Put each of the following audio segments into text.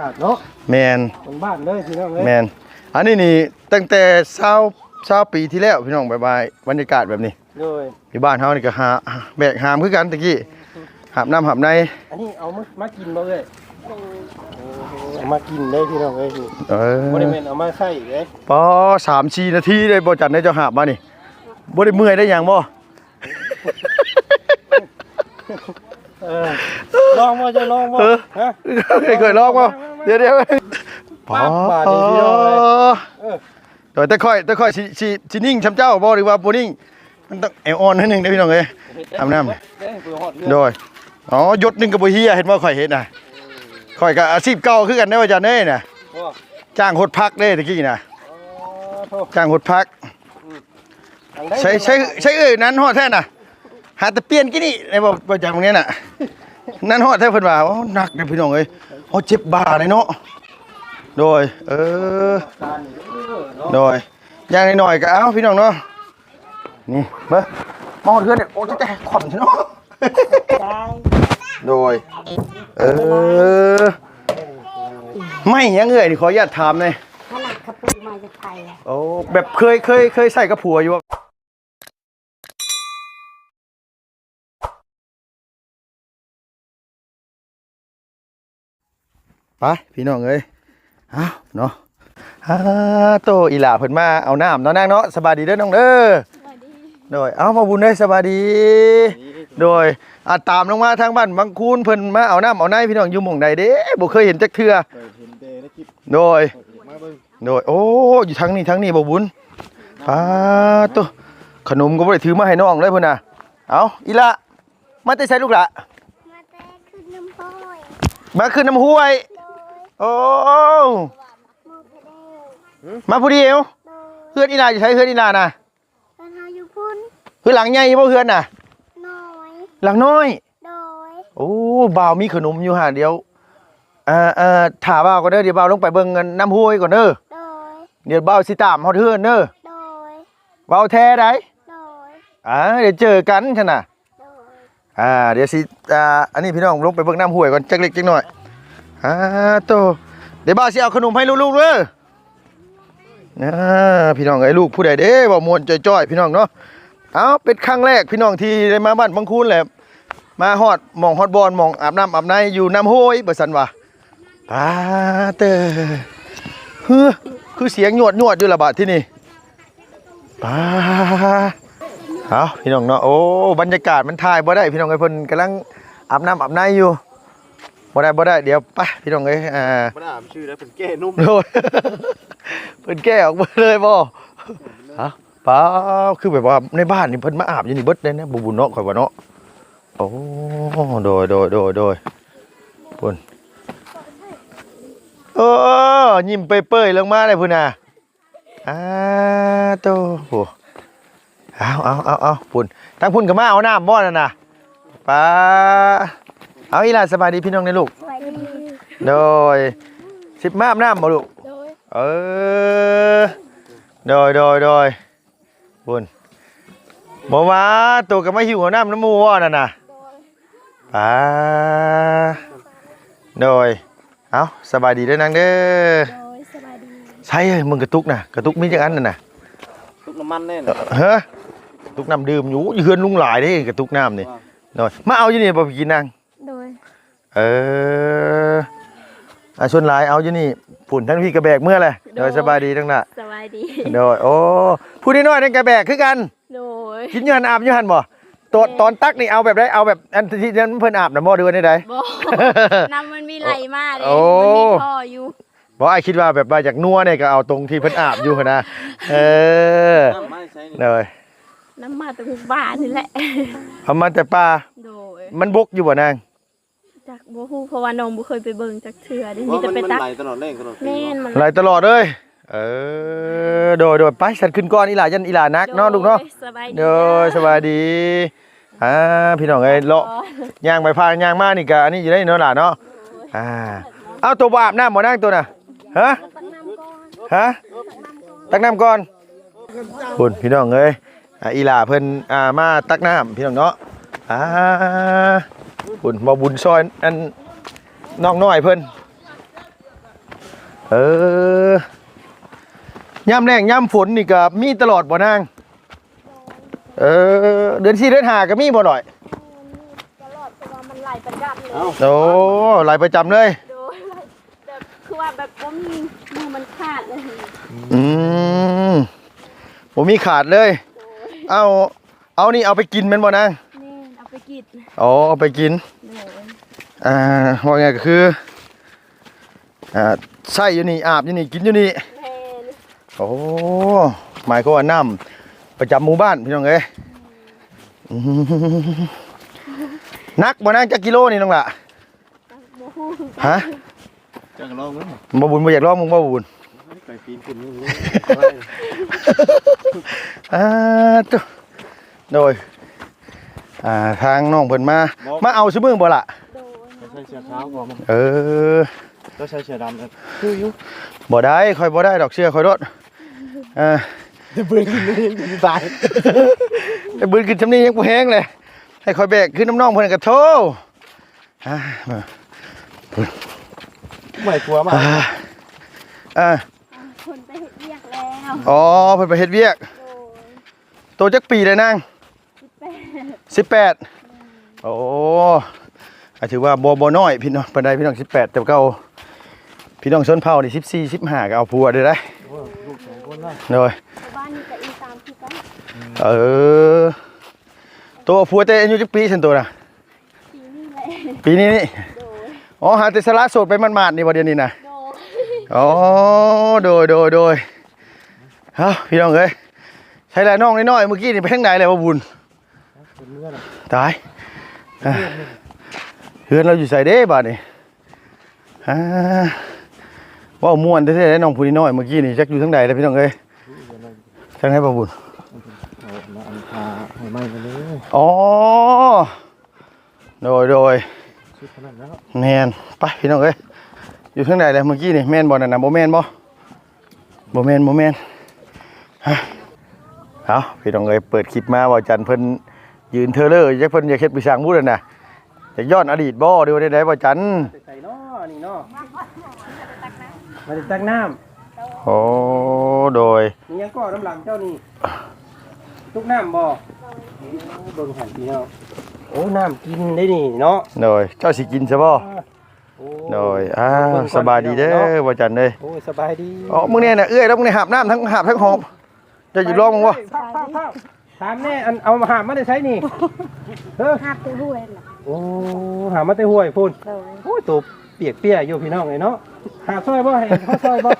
กาศเนาะแมนของบ้านเลยพี่น้องเลยแมนอันนี้นี่ตั้งแต่เช้าเช้าปีที่แล้วพี่น้องบายบายบรรยากาศแบบนี้เลยอยู่บ้านเฮานี่ก็หาแบกหามคือกันตะกี้หามน้ำหามในอันนี้เอามามากินบ่เลยเอามากินได้พี่น้องเลยนี่เออบ่ได้แม่นเอามาใส่เลยปอสามชีนาทีเลยบ่จัดในเจ้าหาบมานี่บ่ได้เมื่อยได้หยังบ่เออลองบ่จะลองบ่เออฮะเคยลองบ่ เดี๋ยวเดี๋ยวปั๊บบาดนี่พี่น้องเลยเออโดยแต่ค่อยแต่ค่อยสิสิสินิ่งชำเจ้าบ่หรือว่าบ่นิ่ง มันต้องแอวอ่อนนิดนึงเด้อพี่น้องเอ้ย อาบน้ำ เด้เพื่อฮอดเรือโดยอ๋อหยดหนึงก็บ่เฮียเห็นบ่ข่อยเห็นน่ะข่อยก็อาชีพเก่าคือกันเด้อว่าจันเด้น่ะ บ่จ้างหดพักเด้ตะกี้น่ะ อ๋อโทษจ้างหดพัก ทางใดใช้ใช้ใช้เอ้ยนั้นฮอดแท้น่ะ หาแต่เปลี่ยนกี่นี่ในบ่บ่จังตรงนี้น่ะ นั้นฮอดแท้เพิ่นว่าโอ้หนักเด้อพี่น้องเอ้ย โอ้เจ็บบ่าเลยเนาะโดยเออการนี่เด้อเนาะโดยอย่างน้อยๆก็เอาพี่น้องเนาะนี่เบ้อมองเทือนเนี่ยโอ้จะแต่ขวัญเนาะโดยเออไม่ยังเอ่ยนี่ขออนุญาตถามหน่อยขนาดกระปุกมาจากไทยอะโอ้แบบเคยเคยเคยใส่กับผัวอยู่ ไปพี่น้องเอ้ยเอาเนาะฮ่าโตอีหล่าเพิ่นมาเอาน้ำเนาะนางเนาะสบายดีเด้อน้องเด้อโดยเอามาบุญเด้อสบายดี โดยอาตามลงมาทางบ้านบางคูนเพิ่นมาเอาน้ำเอาในพี่น้องอยู่หม่องใดเด้บ่เคยเห็นจักเทื่อเคยเห็นแต่ในคลิปโดยมาเบิ่งโดยโอ้อยู่ทั้งนี้ทั้งนี้บ่บุญปาตัวขนมก็บ่ได้ถือมาให้น้องเลยเพิ่นน่ะเอาอีละมาแต่ใส่ลูกละมาแต่ขึ้นน้ำห้อยมาขึ้นน้ำห้วย โดยโอ้มือเพเดลมาผู้เดียวโดยเฮือนอีลาอยู่ใช้เฮือนอีลาน่ะปัญหาอยู่พุ่นเฮือนหลังใหญ่บ่เฮือนน่ะน้อยหลังน้อยโดยโอ้บ่าวมีขนมอยู่หาเดียวเอ่อเอ่อถาบ่าวก่อนเด้อเดี๋ยวบ่าวลงไปเบิ่งกันน้ำห้วยก่อนเด้อโดยเดี๋ยวบ่าวสิตามฮอดเฮือนเด้อโดยบ่าวแท้ได้โดยอ่าเดี๋ยวเจอกันซั่นน่ะโดยอ่าเดี๋ยวสิอ่าอันนี้พี่น้องลงไปเบิ่งน้ำห้วยก่อนจักเล็กจักหน่อย อ่าโตเดี๋ยวบ่าสิเอาขนมให้ลูกๆเด้อนะพี่น้องไอ้ลูกผู้ใดเด้บ่ม่วนจ้อยๆพี่น้องเนาะเอาเป็นครั้งแรกพี่น้องที่ได้มาบ้านบางคูนแหละมาฮอดมองฮอดบอลมองอาบน้ำอาบในอยู่น้ำห้วยบ่ซั่นว่าปาเตอเฮ้อคือเสียงหยวดหยวดอยู่ละบาดที่นี่ปาเอาพี่น้องเนาะโอ้บรรยากาศมันถ่ายบ่ได้พี่น้องไอ้เพิ่นกำลังอาบน้ำอาบในอยู่ บ่ได้บ่ได้เดี๋ยวไปพี่น้องเอ้ยอ่าบ่ได้อ่านชื่อแล้วเป็นแก้นุ่มโดยเพิ่นแก้ออกมาเลยบ่ฮะเปล่าคือแบบว่าในบ้านนี่เพิ่นมาอาบอยู่นี่เบิดเลยนะบุบุญเนาะข่อยว่าเนาะโอ้โดยโดยโดยโดยเพิ่นโอ้ยิ้มเปื่อยๆลงมาเลยพุ่นน่ะอ่าโตโหเอาเอาเอาเอาพุ่นทางพุ่นกับมาเอาน้ำบ่อนั่นน่ะป้า เอาอีหลานสบายดีพี่น้องในลูกสวัสดีโดยสิบมาอาบน้ำบ่ลูก โดยเออโดยโดยโดยพุ่นบ่มาตัวก็มาหิวเอาน้ำน้ำหมูว่อนั่นน่ะโดยป้าโดยเอาสบายดีเด้อนางเด้อโดยสวัสดีใช่เอ้ยมึงกระตุกน่ะกระตุกมีจังอันนั่นน่ะทุกน้ำมันแน่นเฮ้ยตุกน้ำดื่มอยู่อยู่เฮือนลุงหลายเด้กระตุกน้ำนี่หน่อยมาเอาอยู่นี่บ่ไปกินนางโดย เอออะชวนหลายเอาอยู่นี่ผุ่นทั้งพี่กระแบกเมื่อไรโดยสบายดีทั้งน่ะสวัสดีโดยโอ้ผู้น้อยๆนั่นกระแบกคือกันโดยกินอยูหันอาบอยูหันบ่ตอนตอนตักนี่เอาแบบไดเอาแบบอันที่นั้นเพิ่นอาบน่ะบ่ดูได้ไดบอกน้ำมันมีไหลมากเลยโอ้มันมีท่ออยู่บ่ไอ้คิดว่าแบบว่าจากนัวเนี่ยก็เอาตรงที่เพิ่นอาบอยู่หั่นนะเออน้ำไม่ใช่นี่เลยน้ำมาตะกุกบ้านนี่แหละเอามาแต่ป่าโดยมันบกอยู่บ่นาง จากบัวฮู้เพราะว่าน้องบ่เคยไปเบิ่งจากเทื่อเดิเพมีราะแต่มันไปมันตักไหลตลอดเร่งตลอดแม่นมันไหลตลอดเลยเออโดยโดยไปฉันขึ้นก่อนอีหลายันอีหลานักเนาะลูกเนาะสบายดีโดยสบายดีอ่าพี่น้องเอ้ยเลาะย่างไปพางย่างมานี่ก็อันนี้อยู่ได้เนาะหล่ะเนาะอ่าเอาตัวบ่อาบน้ำบ่นั่งตัวน่ะฮะฮะตักน้ำก่อนคุณพี่น้องเอ้ยอ่าอีหล่าเพิ่นอ่ามาตักน้ำพี่น้องเนาะอ่า คุณบ่บุญซอยอันน้องน้อยเพิ่นเออย่ำแรงย่ำฝนนี่ก็มีตลอดบ่นาง เออเดือนสี่เดือนห้าก็มีบ่หน่อยตลอดเพราะว่ามันไหลประจำเลยเอ้าโอ้หลายประจำเลยโดยแบบคือว่าแบบบ่มีมือมันขาดเลยอืมผมมีขาดเลย เอาเอานี่เอาไปกินแมันบ่นางนี่เอาไป กินอ๋อเอาไปกินโดยอ่าว่าไงก็คืออ่าใส่อยู่นี่อาบอยู่นี่กินอยู่นี่แม่นโอ้หมายก็ว่าน้ำประจำหมู่บ้านพี่น้องเอ้ยอืมนักบ่นั่งจักกิโลนี่น้องล่ะบ่ฮู้ฮะจังลองมั้ยบ่บุญบ่อยากลองมึงบ่บุญไปปีนขึ้นนี่นี่อ่าตัวโดย อ่าทางน้องเพิ่นมา มาเอาซื้อมือบ่ล่ะโดยใส่เสื้อขาวก่อนเออก็ใส่เสื้อดำครับคืออยู่บ่ได้ค่อยบ่ได้ดอกเชื่อค่อยรถอ่าจะเบื่อขึ้นนี่ดีตายไอ้บืนขึ้นจำนี้ยังบ่แห้งเลยให้ค่อยแบกขึ้นน้ำน้องเพิ่นก็โทอ่ามาไม่กลัวมากอ่าอ่าคนไปเฮ็ดเวียกแล้วอ๋อเพิ่นไปเฮ็ดเวียกโดยโตจักปีเลยนาง18 สิบแปดโอ้อาถือว่าบ่บ่น้อยพี่น้องปานใดพี่น้องสิบแปดแต่เก่าพี่น้องชนเผ่านี่สิบสี่สิบห้าก็เอาผัวได้ได้ลูกสองคนนะโดยชาวบ้านนี่ก็อีตามที่กันเออตัวผัวแต่อายุจักปีฉันตัวน่ะปีนี้แหละปีนี้นี่โดยอ๋อหาแต่สละโสดไปมันๆนี่บ่เดี๋ยวนี้นะโดยอ๋อโดยโดยโดยเอ้าพี่น้องเอ้ยใช้แลน้องน้อยๆเมื่อกี้นี่ไปทางไหนเลยว่าบุญเป็นเมื่อน่ะ ตายอะเฮือนเราอยู่ใส่เด้บาดนี่อ่าเว่าม่วนแท้ๆน้องผู้นี้น้อยเมื่อกี้นี่จักอยู่ทางใดเลยพี่น้องเอ้ยทางไหนบ่บุญเอามาอันพาให้ไหม้กันเลยอ๋อโดยโดยชุดขนาดนั้นแม่นไปพี่น้องเอ้ยอยู่ทางใดเลยเมื่อกี้นี่แม่นบ่นั่นน่ะบ่แม่นบ่บ่แม่นบ่แม่นฮะเอาพี่น้องเอ้ยเปิดคลิปมาว่าจันเพิ่น ยืนเทอเลอร์จักเพิ่นอยากเฮ็ดปีศาจพูดนั่นน่ะอยากย้อนอดีตบ่เดี๋ยวได้ๆว่าจันใส่เนาะนี่เนาะมาตักน้โอ้โดยำมียังก่อน้ำหลังเจ้านี่ทุกน้ำบ่เบิ่งหันพี่เนาะโอ้น้ำกินได้นี่เนาะโดยเจ้าสิกินซะบ่โอ้โดยอ้าวสบายดีเด้อว่าจันเด้ยโอ้ยสบายดีอ๋อมื้อนี้น่ะเอื้อยแล้วมื้อนี้หาบน้ำทั้งหาบทั้งหอบเจะอยู่รอมึงบ่เฝ้าเฝ้าเฝ้า ถามแน่อันเอามาหามมาได้ใช้นี่เออหักไปห้วยน่ะโอ้หามมาแต่ห้วยพุ่นโดยโอ้ยตัวเปียกเปียกอยู่พี่น้องไงเนาะหาซอยบ่ให้เขาซอยบ่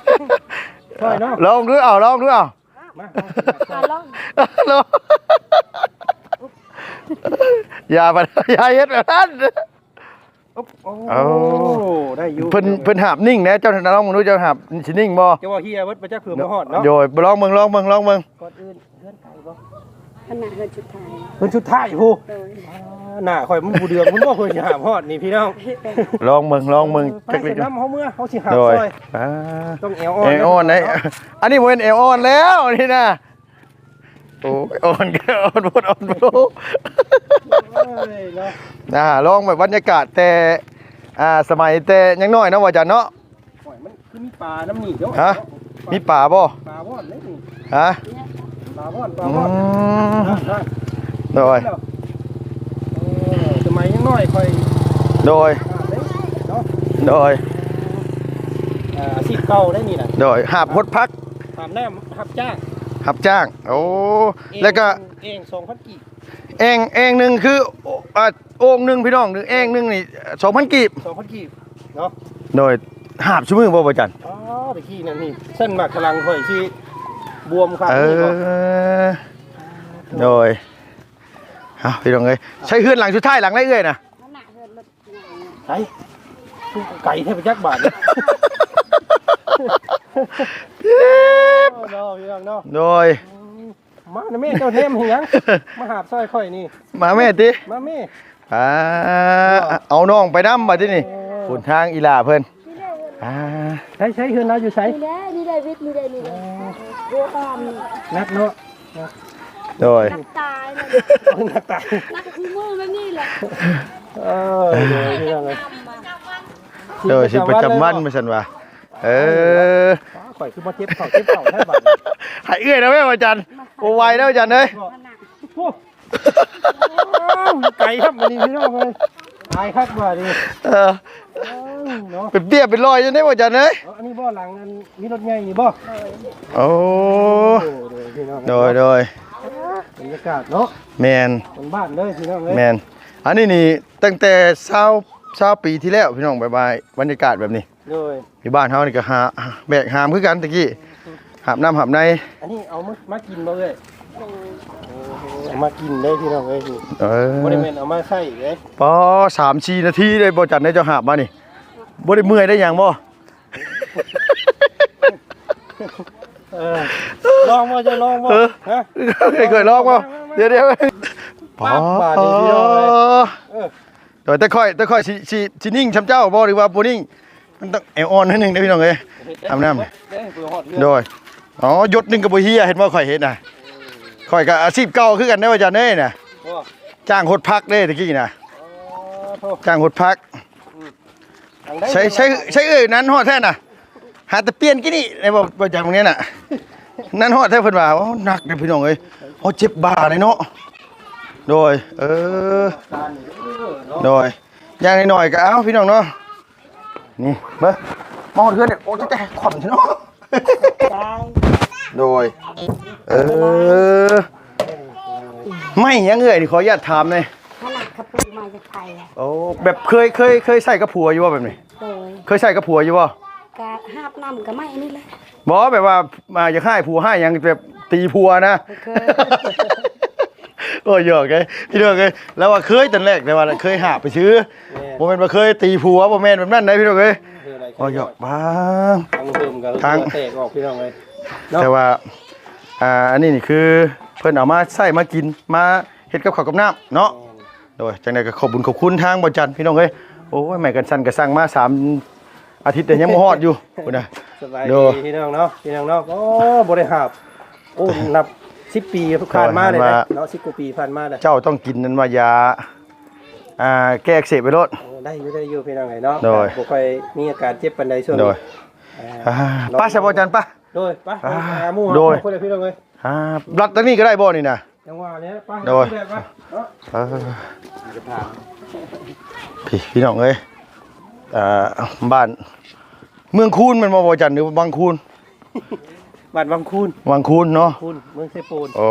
ซอยเนาะลองดูเอาลองดูเอามาอะลองลองอย่าไปอย่าเฮ็ดแบบนั้นโอ้เอาได้อยู่เพิ่นเพิ่นหาบนิ่งนะเจ้าน้องมึงรู้เจ้าหาบสินิ่งบ่จะว่าเฮียเบิดบ่จักเผื่อบ่ฮอดเนาะโดยลองมึงลองมึงลองมึงก่อนอื่นเฮือนไก่บ่ ขนาดเฮือนสุดท้ายเพิ่นชุดท้ายผู้โดยหน้าข่อยมันผู้เดือกมันบ่เคยสิหามฮอดนี่พี่น้องลองมึงลองมึงไปจักเสเล็ร็กจน้ำเฮาเมื่อเฮาสิหามโดยซอยอ่าต้องแอวอ่อนเอออ่อนนะอันนี้มันเอวอ่อนแล้วนี่นะโอ้ยอ่อนก็อ่อนพูดอ่อนพูดเอ้ยเนาะนะลองแบบบรรยากาศแต่อ่าสมัยแต่ยังน้อยเนาะว่าจันเนาะโอ้ยมันคือมีปลาน้ำนี่เดี๋ยวฮะ มีป่าบ่ปลาว่อนเลยนี่ฮะ ปลาว่อนปลาอืว่อนมนั่นโดยเออสมัยยังน้อยค่อยโดยหาได้เนาะโดยอ่าอาชีพเก่าได้นี่น่ะโดยหาบพดพักตามแนมรับจ้างหับจ้าง โอ้ แล้วก็ เองสองพันกี่เองเองหนึ่งคือโออ่าโอ่งหนึ่งพี่น้องหนึ่งเองหนึ่งนี่สองพันกีบสองพันกี่เนาะ โดยหาบชั่วโมงบ่ประจันอ๋อตะกี้นั่นนี่เส้นหมากกำลังค่อยที่ บวมครับเอนี่ก็อโดยเอาพี่น้องเอ้ยใช้เฮือนหลังสุดท้ายหลังไรเอ้ยนะขนาดเฮือนรถใหญ่น่ะไก่ไก่เทพจักรบาทเนี่ยเนาะพี่น้องเนาะโดยมานะแม่เจ้าเทมเฮียงมาหาบซอยค่อยนี่ มาแม่ติมาแม่อ่าเอาน้องไปน้ำมาที่นี่คุนทางอีหลาเพิ่น อ่าใช้ใช้เฮือนเราอยู่ใช้นี่ได้นี่ได้วิทย์นี่ได้นี่ได้โอ้ออมนี่นักเนาะโดยนักตายเลยเอานักตายนักคู่มือแบบนี้แหละเออเดี๋ยวพี่น้องเอ้ยทำมาโดยสิประจำวันมาสันว่าเออข่อยคือบ่เจ็บเข่าเจ็บเข่าแท้บัดหายเอื้อยแล้วแม่อาจารย์โอ้ไวแล้วอาจารย์เอ้ยโอ้ไก่ครับมันนี่พี่น้องเลยตายครับว่าดิเออเนาะเป็นเบี้ยเป็นรอยจังได้บ่อาจารย์เอ้ยอันนี้บ่หลังอันมีรถใหญ่นี่บ่โอ้โอ้โดยพี่น้องโดยโดยบรรยากาศเนาะแมนบนบ้านเลยพี่น้องเลยแมนอันนี้นี่ตั้งแต่เช้าเช้าปีที่แล้วพี่น้องบายบายบรรยากาศแบบนี้โดยที่บ้านเฮานี่ก็หาแบกหามคือกันตะกี้หามน้ำหามในอันนี้เอามามากินบ่เอ้ย เอามากินเลยพี่น้องเอ้ยนี่เออบ่ได้แม่นเอามาใส่เลยปอสามชีนาทีเลยบ่จัดได้เจ้าหาบมานี่บ่ได้เมื่อยได้หยังบ่ เออลองบ่จะลองบ่เออ ฮะ เคยเคยลองบ่เดี๋ยวเดี๋ยวปั๊บบาดนี่พี่น้องเอ้ยเออโดยแต่ค่อยแต่ค่อยสิสิสินิ่งช้ำเจ้าบ่หรือว่าบ่นิ่งมันต้องแอวอ่อนนิดนึงนะพี่น้องเอ้ย อาบน้ำ เด้เพื่อฮอดเรื่องโดยอ๋อหยดหนึงก็บ่เฮียเห็นบ่ค่อยเห็นน่ะ ค่อยก็อาชีพเก่าคือกันเด้อว่าจันเอ้ยน่ะบ่จ้างหดพักเด้ตะกี้น่ะอ๋อโทษจ้างหดพักทางใดใช้ใช้ใช้เอ้ยนั้นฮอดแท้น่ะ หาแต่เปลี่ยนกี่นี่ในบ่บ่จังตรงนี้น่ะนั้นฮอดแท้เพิ่นว่าโอ้หนักเด้อพี่น้องเอ้ยโอ้เจ็บบ่าเลยเนาะโดยเออการนี่เออเนาะโดยอย่างน้อยๆก็เอาพี่น้องเนาะนี่เบิ่งมาฮอดเฮือนเนี่ยโอ้จะแต่ขวัญเนาะ โดย เออ ไม่ยังเอ่ยนี่ขออนุญาตถามหน่อยขนาดกระปุกมาจากไทยอะโอ้แบบเคยเคยเคยใส่กระผัวอยู่บ่แบบนี้ โดยเคยใส่กระผัวอยู่บ่กาหาบน้ำก็ไม่อันนี้เลย บ่แบบว่ามาอยากให้ผัวให้หยังแบบตีผัวนะ เคย โอ้ยหยอกไงพี่น้องเอ้ยแล้วว่าเคยตอนแรกแต่ว่าเคยหาไปซื้อบ่แม่นว่าเคยตีผัวบ่แม่นแบบนั้นได้พี่น้องเอ้ยคืออะไรโอ้ยหยอกบ้าทางเพิ่มกันทางแตกออกพี่น้องเลย เนาะแต่ว่าอ่าอันนี้นี่คือเพิ่นเอามาใส่มากินมาเฮ็ดกับข้าวกับน้ำเนาะโดยจังไดก็ขอบคุญขอบคุณทางบ่จันทร์พี่น้องเอ้ยโอ้ยแม่กันสั่นก็สั่งมาสามอาทิตย์แต่ยังบ่ฮอดอยู่พุ่นน่ะ สบายโด ดีพี่น้องเนาะพี่น้องเนาะโอ้บริหารโอ้นับสิบปีผ่านมาเลยนะเนาะสิบกว่าปีผ่านมาเลยเจ้าต้องกินนั้นว่ายาอ่าแก้อักเสบไปโลด โอ้ได้อยู่ได้อยู่พี่น้องไงเนาะโดย บ่ค่อยมีอาการเจ็บปานใดช่วงโดนี้ยอ่าป้าสะบ่จันทร์ป้า โดยไปอ่าหาหมู่โดยหาคนเลยพี่น้องเลยอ่ารัดตรงนี้ก็ได้บ่นี่น่ะจังหวะเนี้ยไปโดยหาที่แรกมาเนาะเออพี่พี่น้องเอ้ยอ่าบ้าน เมืองคูนแมันบ่บ่จันทร์หรือว่าบางคูนบ้านวังคูนวังคูนเนาะคูนเมืองเซโปนโอ้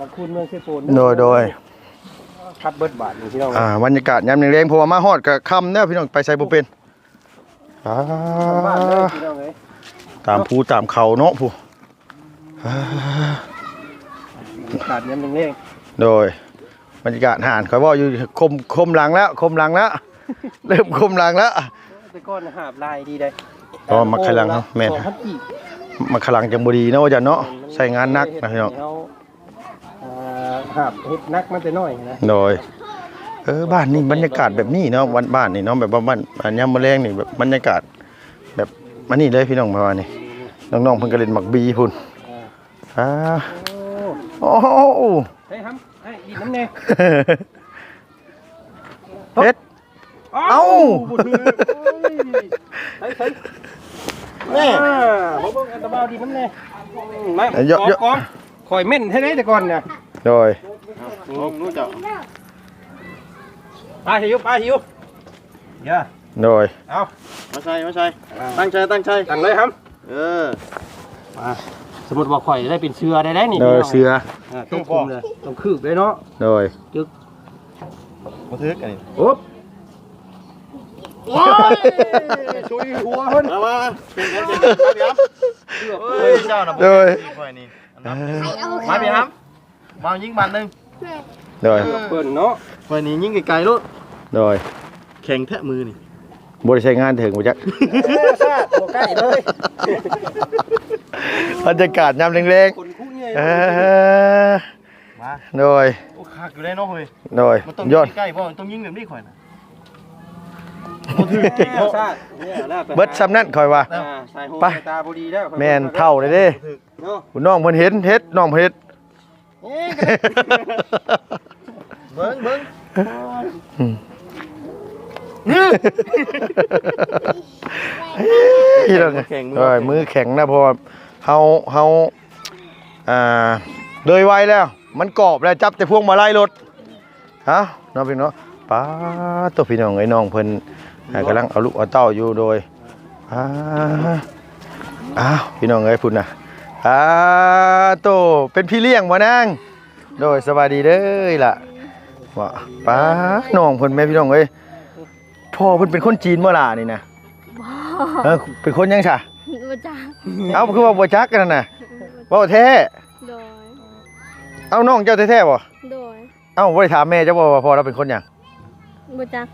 วังคูนเมืองเซโปนโดยโดยคัดเบิดบาทนี่พี่น้องอ่าบรรยากาศยามแรงๆเพราะว่ามาฮอดกับค่ำเนี่ยพี่น้องไปใส่บ่เป็นอ่าบ้านเลยพี่น้องเลย ตามภูตามเขาเนาะผู้อ่าบรรยากาศยามเร่งโดยบรรยากาศห่านคอยว่าอยู่คมคมหลังแล้ว คมหลังแล้ว เริ่มคมหลังแล้วๆแต่ก้อนหาบลายดีได้อ๋อมักขลังเนาะแม่นสองพันกีบมาขลังจังบ่ดีเนาะว่าจันเนาะใส่งานหนักนะพี่น้องเฮาอ่าหาบเฮ็ดนักมาแต่น้อยนะโดยเออบ้านนี่บรรยากาศแบบนี้เนาะวันบ้านนี่เนาะแบบว่าบ้านบ้านยามมื้อแลงนี่แบบบรรยากาศแบบ มันนี่เลยพี่น้องประมาณนี้น้องๆเพิ่นก็เล่นหมักบีพุ่นอ่าโอ้โอ้โหเฮ้ยครับไอ้ดินน้ำแน่เฮ็ดเอ้าบ่ถือเฮ้ยเฮ้ยแม่บ่เบิ่งอันตะบาวดินน้ำแน่ไม่เยอะเยอะกองข่อยเม่นให้ได้แต่ก่อนน่ะโดยนู้นจ้ะไปหิวไปหิวอย่า โดยเอามาใช่มาใช่ตั้งใจตั้งใจตั้งเลยครับ เออสมมติว่าข่อยได้เป็นเชือได้ได้นี่โดยเสืออ่าต้องคุมเลยต้องคืบเลยเนาะโดยมาทึกอันนี้โอ๊บช่วยหัวเพิ่นมามาเป็นกันเป็นกันครับเฮ้ยเจ้าน่ะโดยค่อยนี่อันนั้นมาพี่ครับมายิงบันหนึงโดยเพิ่นเนาะค่อยนี่ยิงไกลๆลูกโดยแข่งแทะมือนี่ บริใช้งานถึงบ่จักเอ้ยซาดบ่ใกล้เลยบรรยากาศยามแรงคนคู่ใหญ่ๆเออมาโดยโอ้คักอยู่ได้เนาะเฮ้ยโดยมันต้องยอด ยิงใกล้ๆเพราะมันต้องยิงแบบนี้ค่อยนะเอ้ยซาดเนี่ยน่าไปหาเบิดซ้ำนั่นคอยว่า อ่าใส่หูไปตาพอดีแล้วแม่นเท่าเลยเด้เนาะคุณน้องเพิ่นเห็นเฮ็ดน้องเพิ่นเฮ็ด เอ๊ะก็ได้เบิ้งเบิ้ง พี่น้องแข็งมือ เอ้ยมือแข็งนะเพราะว่าเฮาเฮาอ่าเลยไวแล้ว มันกรอบแล้วจับแต่พวงมาลัยรถฮะน้องพี่น้องป้าตัวพี่น้องไอ้น้องเพิ่นอ่ากำลังเอาลูกเอาเต้าอยู่โดยอ้าอ้าวพี่น้องเอ้ยพุ่นน่ะอ้าโตเป็นพี่เลี้ยงบ่นางโดยสวัสดีเด้อล่ะว่าป้าน้องเพิ่นแม่พี่น้องเอ้ย พ่อเพิ่นเป็นคนจีนบ่ล่ะนี่นะบ่เออเป็นคนยังซะบ่จักเอาคือว่าบ่จักกันนั่นน่ะบ่แท้โดยเอาน้องเจ้าแท้ๆบ่โดยเอ้าบ่ได้ถามแม่เจ้าบ่ว่าพ่อเราเป็นคนหยังบ่จัก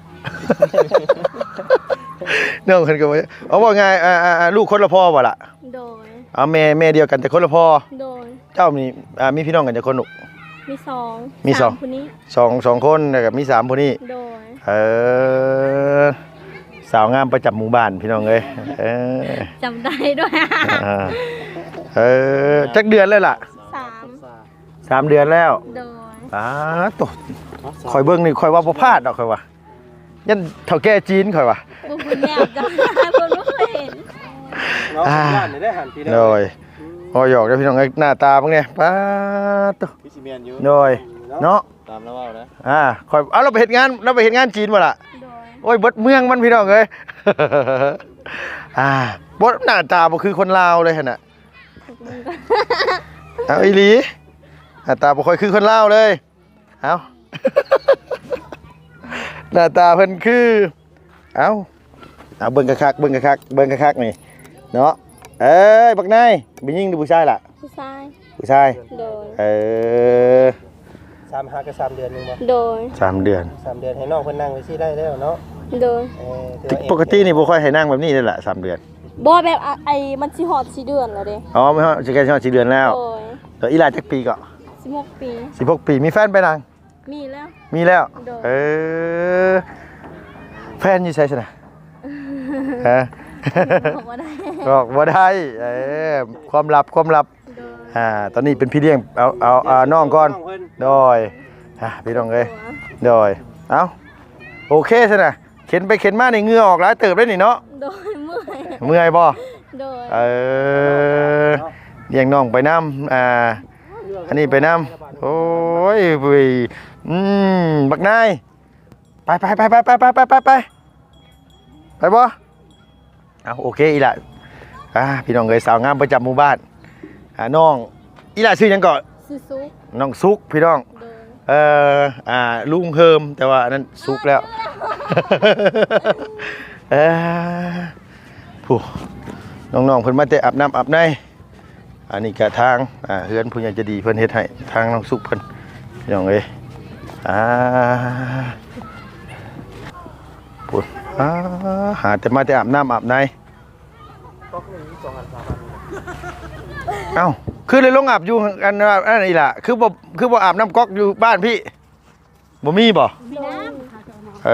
น้องเพิ่นก็บ่เอาว่าไงอ่าอ่าอ่าลูกคนละพ่อบ่ล่ะโดยเอาแม่แม่เดียวกันแต่คนละพ่อโดยเจ้ามีอ่ามีพี่น้องกันจักคนลูก มีสองมีสองาคนนี้สองสองคนแล้วก็มีสามผู้นี้ โดยเออ สาวงามประจำหมู่บ้านพี่น้องเอ้ยเออจำได้ด้วยอ่าเออจักเดือนแล้วล่ะสามสามเดือนแล้วโดยอ้าตวคอยเบิ่งนี่คอยว่าบ่พลาดดอกคอยว่ายันเฒ่าแก่จีนคอยว่าบ่คุณแนวจ้ะเพิ่นบ่เคยเห็นน้องอ่า บ้านนี่ได้หันพี่น้องโดยพอหยอกได้อพี่น้องเอ้ยหน้าตาพวกเนี้ยป้าดตัวพี่ ซีเมนอยู่โดยเนาะตามแล้วว่านะอ่าคอยเอาเราไปเฮ็ดงานเราไปเฮ็ดงานจีนมาล่ะโดยโอ้ยเบิดเมืองมันพี่น้องเอ้ยอ่าบ่หน้าตาบ่คือคนลาวเลยหั่นน่ะมึงก็เอาอีหลีหน้าตาบ่ค่อยคือคนลาวเลยเอาหน้าตาเพิ่นคือเอาเอาเบิ่งคักๆเบิ่งคักๆเบิ่งคักๆนี่เนาะเอ้ยบักนายเป็นยิงหรือผู้ชายล่ะผู้ชาย ผู้ชาย โดย เออสามหากับสามเดือนหนึงบ่โดย สามเดือน สามเดือนให้น้องเพิ่นนั่งไว้สิได้แล้วเนาะโดยเออถือว่าเองปกตินี่บ่ค่อยให้นั่งแบบนี้เลยล่ะสามเดือน บ่แบบอะไอ้มันสิฮอดสิเดือนแล้วเด้อ๋อไม่ฮะจะแค่ช่วงสี่เดือนแล้วโดยเดี๋ยวอีหลาจักปีก็16ปี สิบหกปีมีแฟนไปนาง มีแล้ว มีแล้ว โดยเออ แฟนอยู่ใช่ไหมฮะ บอกว่าได้ บอกบ่ได้ เออความลับความลับโดย อ่าตอนนี้เป็นพี่เลี้ยงเอาเอาเอาน้องก่อนน้องเพิ่นโดยอะพี่น้องเอ้ยโดยเอาโอเคซะนะเข็นไปเข็นมาในเหงื่อออกหลายเติบได้นี่เนาะโดยเมื่อยเมื่อยบ่โดยเออเลี้ยงน้องไปน้ำอ่าอันนี้ไปน้ำโอ้ยเว้ยอืมบักนายไปไปไปไปไปไปไปไปไปไปบ่เอาโอเคอีหละอ่าพี่น้องเอ้ยสาวงามประจำหมู่บ้าน อ่าน้องอีหละชื่อหยังก่อนซื้อซุกน้องซุกพี่น้อง โดยเอ่ออ่าลุงเฮิมแต่ว่าอันนั้นซุกแล้ว เออผู้น้องๆเพิ่นมาแต่อาบน้ำอาบในอันนี้ก็ทางอ่าเฮือนผู้ใหญ่ใจะดีเพิ่นเฮ็ดให้ทางน้องซุกเพิ่นพี่น้องเอ้ยอ่าปุ่นอ่าหาแต่มาแต่อาบน้ำอาบใน เอ้าคือเลยลงอาบอยู่อันว่าอันนี้ล่ะ คือบ่คือบ่อาบน้ำก๊อกอยู่บ้านพี่บ่มีบ่มีน้เอ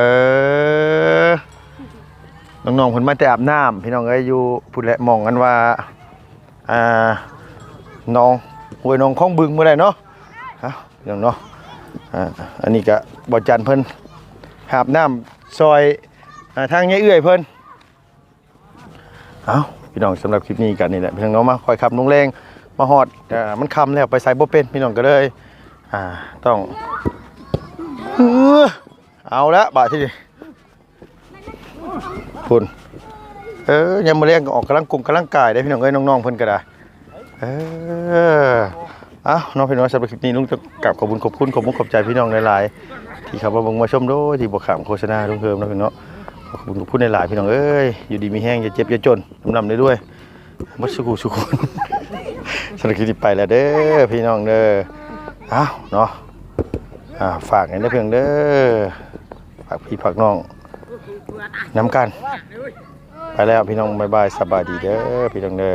อน้องๆเพิ่นมาแต่อาบน้ำพี่น้องเอ้ยอยู่พุ่นแหละมองกันว่าอ่าน้องห้วยน้องคลองบึงเมื่อไรเนาะฮะพี่น้องเนาะอ่าอันนี้ก็บ่จันเพิ่นหาบน้ำซอยอ่าทางยายเอื้อยเพิ่นเอาพี่น้องสำหรับคลิปนี้กันนี่แหละพี่น้องเนาะมาคอยขับลงแรง มาฮอดอ่มันคำแล้วไปใส่บ่เป็นพี่น้องก็เลยอ่าต้องเออเอาละบาดที่พุ่นเออยังมาเลี้ยงก็ออกกำลังกงกำลังกายได้พี่น้องเอ้ยน้องๆเพิ่นก็ได้เออเอาน้องพี่น้องสำหรับคลิปนี้ลุงจะกลับขอบคุณขอบคุณขอบคุณขอบใจพี่น้องหลายๆที่เข้ามาบิ่งมาชมโดยที่บ่ขามโฆษณาลุงเพิ่มนะพี่น้องขอบคุณขอบคุณหลายๆพี่น้องเอ้ยอยู่ดีมีแห้งอย่าเจ็บอย่าจนลำๆได้ด้วยมัดสุขุสุขุนำหรับคลิปนี้ไปแล้วเด้อพี่น้องเด้อเอาเนาะอ่าฝากให้ได้เพียงเด้อฝากพี่ฝากน้องน้ำกัน ไปแล้วพี่น้องบายบายสบายดีเด้อพี่น้องเด้อ